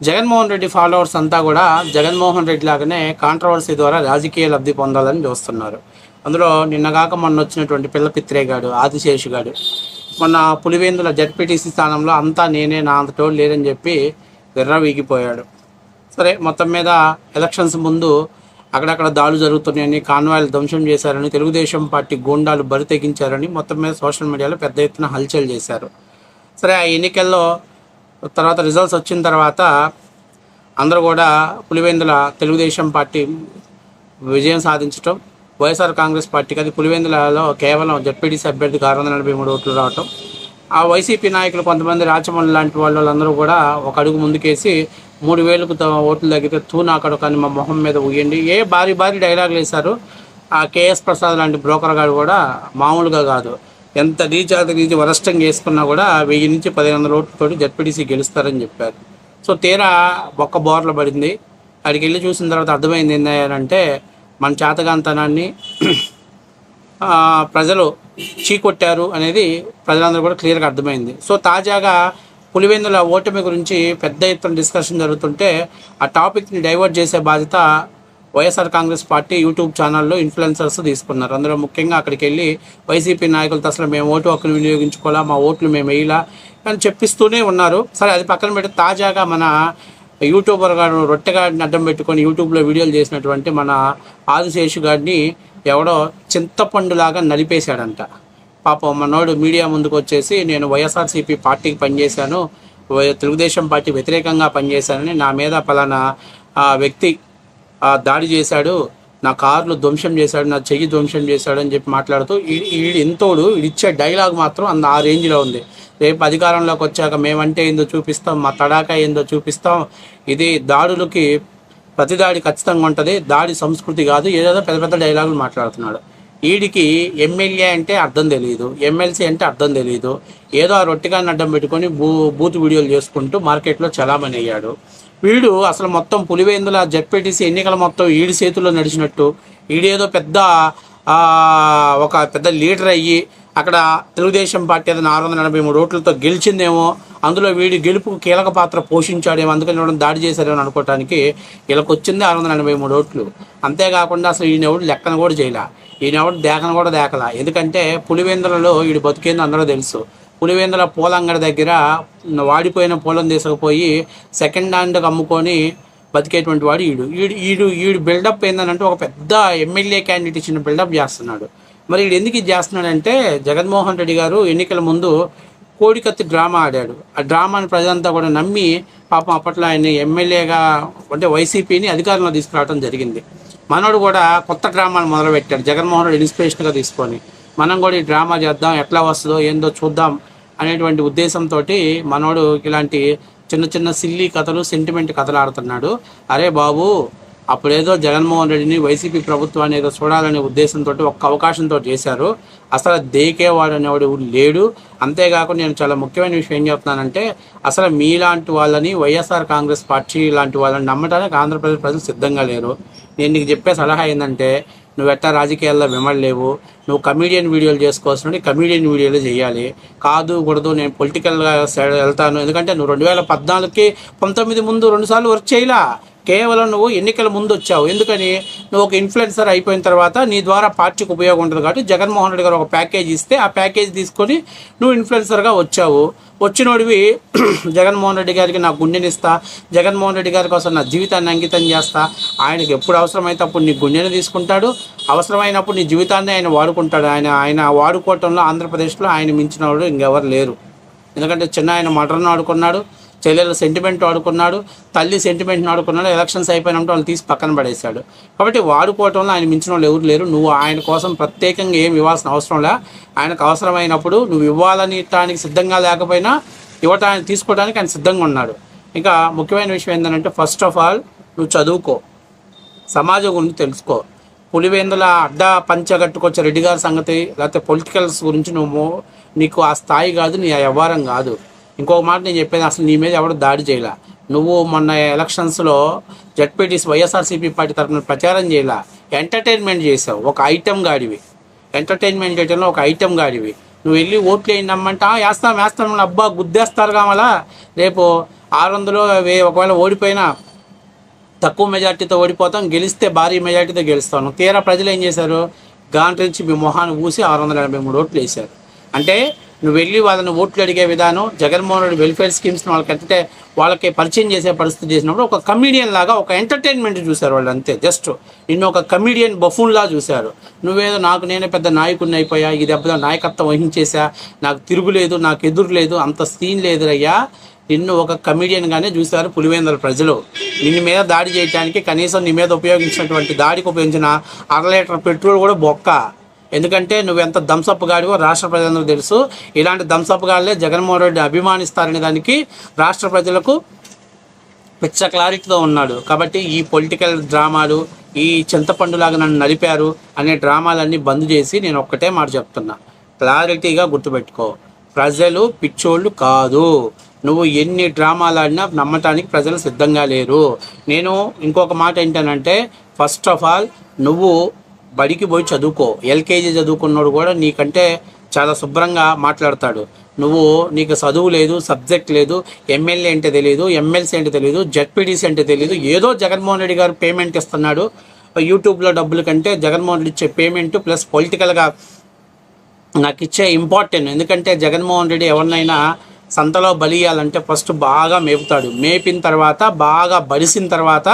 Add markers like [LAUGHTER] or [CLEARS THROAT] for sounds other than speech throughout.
Jaganmohan Reddy followers అంతా కూడా జగన్మోహన్ రెడ్డి లాగానే కాంట్రవర్సీ ద్వారా రాజకీయ లబ్ధి పొందాలని చూస్తున్నారు. అందులో నిన్నగాక మొన్న వచ్చినటువంటి పిల్ల ఆదిశేషు గాడు మొన్న పులివేందుల జడ్పీటీసీ స్థానంలో అంతా నేనే నా అంతటోడు లేరని చెప్పి విర్ర వీగిపోయాడు. సరే మొత్తం మీద ఎలక్షన్స్ ముందు అక్కడక్కడ దాడులు జరుగుతున్నాయని కాన్వాయిలు ధ్వంసం చేశారని తెలుగుదేశం పార్టీ గూండాలు బరి తెగించారని మొత్తం మీద సోషల్ మీడియాలో పెద్ద ఎత్తున హల్చల్ చేశారు. సరే ఆ ఎన్నికల్లో తర్వాత రిజల్ట్స్ వచ్చిన తర్వాత అందరూ కూడా పులివెందుల తెలుగుదేశం పార్టీ విజయం సాధించటం వైఎస్ఆర్ కాంగ్రెస్ పార్టీకి అది పులివెందులలో కేవలం జడ్పీటీసీ అభ్యర్థికి ఆరు వందల నలభై మూడు ఓట్లు రావటం. ఆ వైసీపీ నాయకులు కొంతమంది రాచమల్లి లాంటి వాళ్ళందరూ కూడా ఒక అడుగు ముందుకేసి మూడు వేలకు త- ఓట్లు తగ్గితే తూనా అక్కడ కానీ మా మొహం మీద ఉయ్యండి ఏ భారీ భారీ డైలాగులు వేశారు ఆ కేఎస్ ప్రసాద్ లాంటి బ్రోకర్ గారు కూడా మామూలుగా కాదు. ఎంత రీచార్జ్ రీచ్ వరస్టంగా వేసుకున్నా కూడా వెయ్యి నుంచి పదిహేను వందల ఓట్లతో జడ్పీటీసీ గెలుస్తారని చెప్పారు. సో తీరా ఒక్క బోర్ల పడింది. అక్కడికి వెళ్ళి చూసిన తర్వాత అర్థమైంది ఏంటంటే మన చేతగాంతనాన్ని ప్రజలు చీకొట్టారు అనేది ప్రజలందరూ కూడా క్లియర్గా అర్థమైంది. సో తాజాగా పులివెందుల ఓటమి గురించి పెద్ద ఎత్తున డిస్కషన్ జరుగుతుంటే ఆ టాపిక్ని డైవర్ట్ చేసే బాధ్యత వైఎస్ఆర్ కాంగ్రెస్ పార్టీ యూట్యూబ్ ఛానల్లో ఇన్ఫ్లుయెన్సర్స్ తీసుకున్నారు. అందులో ముఖ్యంగా అక్కడికి వెళ్ళి వైసీపీ నాయకులతో అసలు మేము ఓటు హక్కును వినియోగించుకోవాలా? మా ఓట్లు మేము వేయాలా? అని చెప్పిస్తూనే ఉన్నారు. సరే అది పక్కన పెట్టి తాజాగా మన యూట్యూబర్ గారు రొట్టెగాడిని అడ్డం పెట్టుకొని యూట్యూబ్లో వీడియోలు చేసినటువంటి మన ఆదిశేషు గారిని ఎవడో చింతపండులాగా నలిపేశాడంట పాపం మనోడు మీడియా ముందుకు వచ్చేసి నేను వైఎస్ఆర్సీపీ పార్టీకి పనిచేశాను తెలుగుదేశం పార్టీ వ్యతిరేకంగా పనిచేశానని నా మీద పలానా వ్యక్తి దాడి చేశాడు నా కార్లు ధ్వంసం చేశాడు నా చెయ్యి ధ్వంసం చేశాడు అని చెప్పి మాట్లాడుతూ వీడి ఇంతోడు ఎంతోడు ఇచ్చే డైలాగ్ మాత్రం అంత ఆ రేంజ్లో ఉంది. రేపు అధికారంలోకి వచ్చాక మేమంటే ఏందో చూపిస్తాం మా తడాకా ఏందో చూపిస్తాం. ఇది దాడులకి ప్రతి దాడి ఖచ్చితంగా ఉంటుంది దాడి సంస్కృతి కాదు ఏదేదో పెద్ద పెద్ద డైలాగులు మాట్లాడుతున్నాడు. వీడికి ఎమ్మెల్యే అంటే అర్థం తెలియదు ఎమ్మెల్సీ అంటే అర్థం తెలియదు ఏదో ఆ రొట్టెగాన్ని అడ్డం పెట్టుకొని బూ బూత్ వీడియోలు చేసుకుంటూ మార్కెట్లో చలామణి అయ్యాడు. వీడు అసలు మొత్తం పులివేందుల జడ్పీటీసీ ఎన్నికల మొత్తం ఈడి చేతుల్లో నడిచినట్టు ఈడేదో పెద్ద ఒక పెద్ద లీడర్ అయ్యి అక్కడ తెలుగుదేశం పార్టీ అది ఆరు వందల ఎనభై మూడు ఓట్లతో గెలిచిందేమో అందులో వీడి గెలుపు కీలక పాత్ర పోషించాడేమో అందుకని ఇవ్వడం దాడి చేశారేమో అనుకోవటానికి వీళ్ళకి వచ్చింది ఆరు వందల ఎనభై మూడు ఓట్లు. అంతేకాకుండా అసలు ఈయనెవడు లెక్కన కూడా చేయలే. ఈయనెవడు దేకను కూడా దేకల. ఎందుకంటే పులివెందులలో వీడు బతికేందో అందరూ తెలుసు. పులివెందుల పూలంగడి దగ్గర వాడిపోయిన పూలం తీసుకుపోయి సెకండ్ హ్యాండ్కి అమ్ముకొని బతికేటువంటి వాడు ఈడు. ఈడు ఈడు ఈడు బిల్డప్ ఏంటంటే ఒక పెద్ద ఎమ్మెల్యే క్యాండిడేట్ ఇచ్చిన బిల్డప్ చేస్తున్నాడు. మరి ఈడు ఎందుకు ఇది చేస్తున్నాడంటే జగన్మోహన్ రెడ్డి గారు ఎన్నికల ముందు కోడికత్తి డ్రామా ఆడాడు. ఆ డ్రామాని ప్రజలంతా కూడా నమ్మి పాపం అప్పట్లో ఆయన ఎమ్మెల్యేగా అంటే వైసీపీని అధికారంలో తీసుకురావడం జరిగింది. మనోడు కూడా కొత్త డ్రామాను మొదలుపెట్టాడు. జగన్మోహన్ రెడ్డి ఇన్స్పిరేషన్గా తీసుకొని మనం కూడా ఈ డ్రామా చేద్దాం ఎట్లా వస్తుందో ఏందో చూద్దాం అనేటువంటి ఉద్దేశంతో మనోడు ఇలాంటి చిన్న చిన్న సిల్లీ కథలు సెంటిమెంట్ కథలు ఆడుతున్నాడు అరే బాబు అప్పుడేదో జగన్మోహన్ రెడ్డిని వైసీపీ ప్రభుత్వాన్ని ఏదో చూడాలనే ఉద్దేశంతో ఒక్క అవకాశంతో చేశారు. అసలు దేకేవాడు అనేవాడు లేడు. అంతేకాకుండా నేను చాలా ముఖ్యమైన విషయం ఏం చెప్తున్నానంటే అసలు మీలాంటి వాళ్ళని వైఎస్ఆర్ కాంగ్రెస్ పార్టీ లాంటి వాళ్ళని నమ్మటానికి ఆంధ్రప్రదేశ్ ప్రజలు సిద్ధంగా లేరు. నేను నీకు చెప్పే సలహా ఏంటంటే నువ్వు ఎట్టా రాజకీయాల్లో విమడలేవు నువ్వు కమీడియన్ వీడియోలు చేసుకోవాల్సిన కమీడియన్ వీడియోలు చేయాలి. కాదు కూడదు నేను పొలిటికల్గా సైడ్ వెళ్తాను. ఎందుకంటే నువ్వు రెండు వేల పద్నాలుగుకి పంతొమ్మిది ముందు రెండుసార్లు వర్క్ చేయలా. కేవలం నువ్వు ఎన్నికల ముందు వచ్చావు. ఎందుకని? నువ్వు ఒక ఇన్ఫ్లుయెన్సర్ అయిపోయిన తర్వాత నీ ద్వారా పార్టీకి ఉపయోగం ఉంటుంది కాబట్టి జగన్మోహన్ రెడ్డి గారు ఒక ప్యాకేజ్ ఇస్తే ఆ ప్యాకేజ్ తీసుకొని నువ్వు ఇన్ఫ్లుయెన్సర్గా వచ్చావు. వచ్చినోడివి [CLEARS THROAT] జగన్మోహన్ రెడ్డి గారికి నా గుండెనిస్తా జగన్మోహన్ రెడ్డి గారి కోసం నా జీవితాన్ని అంకితం చేస్తా. ఆయనకి ఎప్పుడు అవసరమైతే అప్పుడు నీ గుండెని తీసుకుంటాడు. అవసరమైనప్పుడు నీ జీవితాన్ని ఆయన వాడుకుంటాడు. ఆయన ఆయన వాడుకోవటంలో ఆంధ్రప్రదేశ్లో ఆయన మించిన వాడు ఇంకెవరు లేరు. ఎందుకంటే చిన్న ఆయన మటర్ను ఆడుకున్నాడు. చెల్లెల సెంటిమెంట్ ఆడుకున్నాడు తల్లి సెంటిమెంట్ని ఆడుకున్నాడు ఎలక్షన్స్ అయిపోయినప్పుడు వాళ్ళు తీసి పక్కన పడేశాడు. కాబట్టి వాడుకోవటంలో ఆయన మించిన వాళ్ళు ఎవరు లేరు. నువ్వు ఆయన కోసం ప్రత్యేకంగా ఏం ఇవ్వాల్సిన అవసరం లే. ఆయనకు అవసరమైనప్పుడు నువ్వు ఇవ్వాలని ఇవ్వటానికి సిద్ధంగా లేకపోయినా ఇవ్వటానికి తీసుకోవడానికి ఆయన సిద్ధంగా ఉన్నాడు. ఇంకా ముఖ్యమైన విషయం ఏంటంటే ఫస్ట్ ఆఫ్ ఆల్ నువ్వు చదువుకో. సమాజం గురించి తెలుసుకో. పులివేందుల అడ్డా పంచగట్టుకొచ్చే రెడ్డి గారి సంగతి లేకపోతే పొలిటికల్స్ గురించి నువ్వు నీకు ఆ స్థాయి కాదు నీ ఆ వ్యవహారం కాదు. ఇంకొక మాట నేను చెప్పేది అసలు నీ మీద ఎవడు దాడి చేయలే. నువ్వు మొన్న ఎలక్షన్స్లో జడ్పీటీసీ వైఎస్ఆర్సీపీ పార్టీ తరఫున ప్రచారం చేయలే. ఎంటర్టైన్మెంట్ చేసావు ఒక ఐటెం గాడివి. ఎంటర్టైన్మెంట్ చేయడంలో ఒక ఐటెం గాడివి. నువ్వు వెళ్ళి ఓట్లు వేయండి వేస్తాం వేస్తాం అబ్బా గుద్దేస్తారు కావాలా రేపు ఆరు వందలు ఒకవేళ ఓడిపోయినా తక్కువ మెజార్టీతో ఓడిపోతాం. గెలిస్తే భారీ మెజార్టీతో గెలుస్తాను తీరా ప్రజలు ఏం చేశారు? గాంట్రించి మీ మొహాన్ని ఊసి ఆరు వందల ఎనభై మూడు ఓట్లు వేశారు. అంటే నువ్వు వెళ్ళి వాళ్ళని ఓట్లు అడిగే విధానం జగన్మోహన్ రెడ్డి వెల్ఫేర్ స్కీమ్స్ వాళ్ళకి అంటే వాళ్ళకి పరిచయం చేసే పరిస్థితి చేసినప్పుడు ఒక కమీడియన్ లాగా ఒక ఎంటర్టైన్మెంట్ చూశారు వాళ్ళు అంతే జస్ట్ నిన్ను ఒక కమీడియన్ బఫూన్లా చూశారు. నువ్వేదో నాకు నేనే పెద్ద నాయకుడిని అయిపోయా ఈ దెబ్బతో నాయకత్వం వహించేసా నాకు తిరుగులేదు నాకు ఎదురు లేదు అంత సీన్ లేదురయ్యా. నిన్ను ఒక కమీడియన్గానే చూశారు పులివేంద్ర ప్రజలు. నిన్ను మీద దాడి చేయడానికి కనీసం నీ మీద ఉపయోగించినటువంటి దాడికి ఉపయోగించిన అర లీటర్ పెట్రోల్ కూడా బొక్క. ఎందుకంటే నువ్వు ఎంత దంసప్ గాడివో రాష్ట్ర ప్రజలందరూ తెలుసు. ఇలాంటి దంసప్ గాడులే జగన్మోహన్ రెడ్డి అభిమానిస్తారనే దానికి రాష్ట్ర ప్రజలకు పిచ్చ క్లారిటీతో ఉన్నాడు. కాబట్టి ఈ పొలిటికల్ డ్రామాలు ఈ చింతపండులాగా నన్ను నడిపారు అనే డ్రామాలన్నీ బంద్ చేసి నేను ఒక్కటే మాట చెప్తున్నా. క్లారిటీగా గుర్తుపెట్టుకో. ప్రజలు పిచ్చోళ్ళు కాదు. నువ్వు ఎన్ని డ్రామాలు ఆడినా నమ్మటానికి ప్రజలు సిద్ధంగా లేరు. నేను ఇంకొక మాట ఏంటనంటే ఫస్ట్ ఆఫ్ ఆల్ నువ్వు బడికి పోయి చదువుకో. ఎల్కేజీ చదువుకున్నాడు కూడా నీకంటే చాలా శుభ్రంగా మాట్లాడతాడు. నువ్వు నీకు చదువు లేదు సబ్జెక్ట్ లేదు ఎమ్మెల్యే అంటే తెలియదు ఎమ్మెల్సీ అంటే తెలియదు జెడ్పీటీసీ అంటే తెలియదు ఏదో జగన్మోహన్ రెడ్డి గారు పేమెంట్ ఇస్తున్నాడు. యూట్యూబ్లో డబ్బుల కంటే జగన్మోహన్ రెడ్డి ఇచ్చే పేమెంట్ ప్లస్ పొలిటికల్గా నాకు ఇచ్చే ఇంపార్టెంట్. ఎందుకంటే జగన్మోహన్ రెడ్డి ఎవరినైనా సంతలో బలియాలంటే ఫస్ట్ బాగా మేపుతాడు. మేపిన తర్వాత బాగా బలిసిన తర్వాత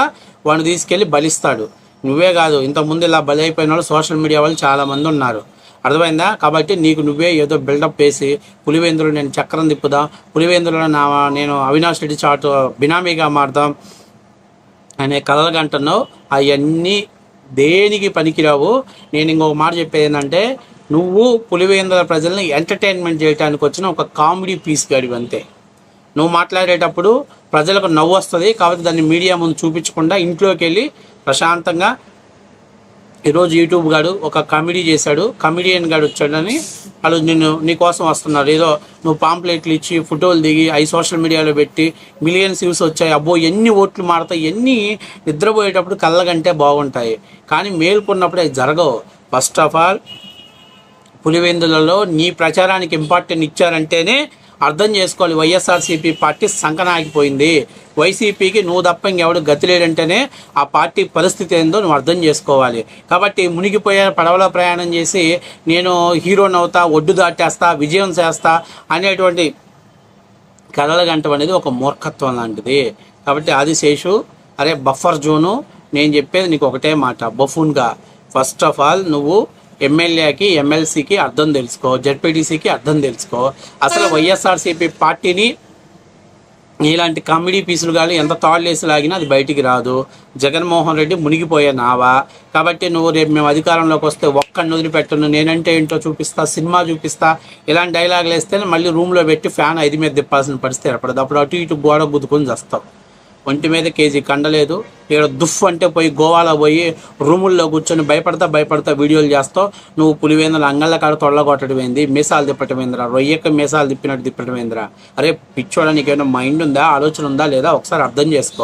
వాడిని తీసుకెళ్ళి బలిస్తాడు. నువ్వే కాదు ఇంతకుముందు ఇలా బలి అయిపోయిన వాళ్ళు సోషల్ మీడియా వాళ్ళు చాలామంది ఉన్నారు. అర్థమైందా? కాబట్టి నీకు నువ్వే ఏదో బిల్డప్ వేసి పులివేందులు నేను చక్రం తిప్పుదాం పులివేందులో నా నేను అవినాష్ రెడ్డి చాటు బినామీగా మారుదాం అనే కలలు అంటున్నావు అవన్నీ దేనికి పనికిరావు? నేను ఇంకొక మాట చెప్పేది ఏంటంటే నువ్వు పులివేంద్ర ప్రజల్ని ఎంటర్టైన్మెంట్ చేయడానికి వచ్చిన ఒక కామెడీ పీస్ గడివి అంతే. నువ్వు మాట్లాడేటప్పుడు ప్రజలకు నవ్వు వస్తుంది కాబట్టి దాన్ని మీడియా ముందు చూపించకుండా ఇంట్లోకి వెళ్ళి ప్రశాంతంగా. ఈరోజు యూట్యూబ్ గాడు ఒక కామెడీ చేశాడు. కమెడియన్ గాడు వచ్చాడని వాళ్ళు నిన్ను నీకోసం వస్తున్నారు ఏదో నువ్వు పాంప్లెట్లు ఇచ్చి ఫోటోలు దిగి అవి సోషల్ మీడియాలో పెట్టి మిలియన్స్ వ్యూస్ వచ్చాయి. అబ్బో ఎన్ని ఓట్లు మారుతాయి ఎన్ని నిద్రపోయేటప్పుడు కళ్ళగంటే బాగుంటాయి. కానీ మేల్కొన్నప్పుడు అవి జరగవు. ఫస్ట్ ఆఫ్ ఆల్ పులివెందులలో నీ ప్రచారానికి ఇంపార్టెంట్ ఇచ్చారంటేనే అర్థం చేసుకోవాలి. వైఎస్ఆర్సీపీ పార్టీ సంకనాగిపోయింది. వైసీపీకి నువ్వు తప్ప ఇంకెవడు గతి లేడంటేనే ఆ పార్టీ పరిస్థితి ఏందో నువ్వు అర్థం చేసుకోవాలి. కాబట్టి మునిగిపోయే పడవలో ప్రయాణం చేసి నేను హీరోని అవుతా ఒడ్డు దాటేస్తా విజయం చేస్తా అనేటువంటి కలల గంటం అనేది ఒక మూర్ఖత్వం లాంటిది. కాబట్టి ఆదిశేషు అరే బఫర్ జోను నేను చెప్పేది నీకు ఒకటే మాట. బఫూన్గా. ఫస్ట్ ఆఫ్ ఆల్ నువ్వు ఎమ్మెల్యేకి ఎమ్మెల్సీకి అర్థం తెలుసుకో జెడ్పీటీసీకి అర్థం తెలుసుకో. అసలు వైఎస్ఆర్సీపీ పార్టీని ఇలాంటి కామెడీ పీసులు కానీ ఎంత తాళ్ళేసి లాగినా అది బయటికి రాదు. జగన్మోహన్ రెడ్డి మునిగిపోయే నావా. కాబట్టి నువ్వు రేపు మేము అధికారంలోకి వస్తే ఒక్కడిని వదిలిపెట్టను. నేనంటే ఏంటో చూపిస్తా సినిమా చూపిస్తా. ఇలాంటి డైలాగులు వేస్తే మళ్ళీ రూమ్లో పెట్టి ఫ్యాన్ ఐదు మీద తిప్పాల్సిన పరిస్థితి ఏర్పడదు. అప్పుడు అటు ఇటు గోడ గుద్దుకొని చేస్తావు ఒంటి మీద కేజీ కండలేదు ఇక్కడ దుఫ్ అంటే పోయి గోవాలో పోయి రూముల్లో కూర్చొని భయపడతా భయపడతా వీడియోలు చేస్తావు. నువ్వు పులివేంద్ర అంగళ్ళ కాడ తొళ్ళగొట్టడమేంది మీసాలు తిప్పటమేంద్రా? రొయ్యక మీసాలు తిప్పినట్టు తిప్పటమేంద్రా? అరే పిచ్చోడా నీకేమైనా మైండ్ ఉందా? ఆలోచన ఉందా లేదా? ఒకసారి అర్థం చేసుకో.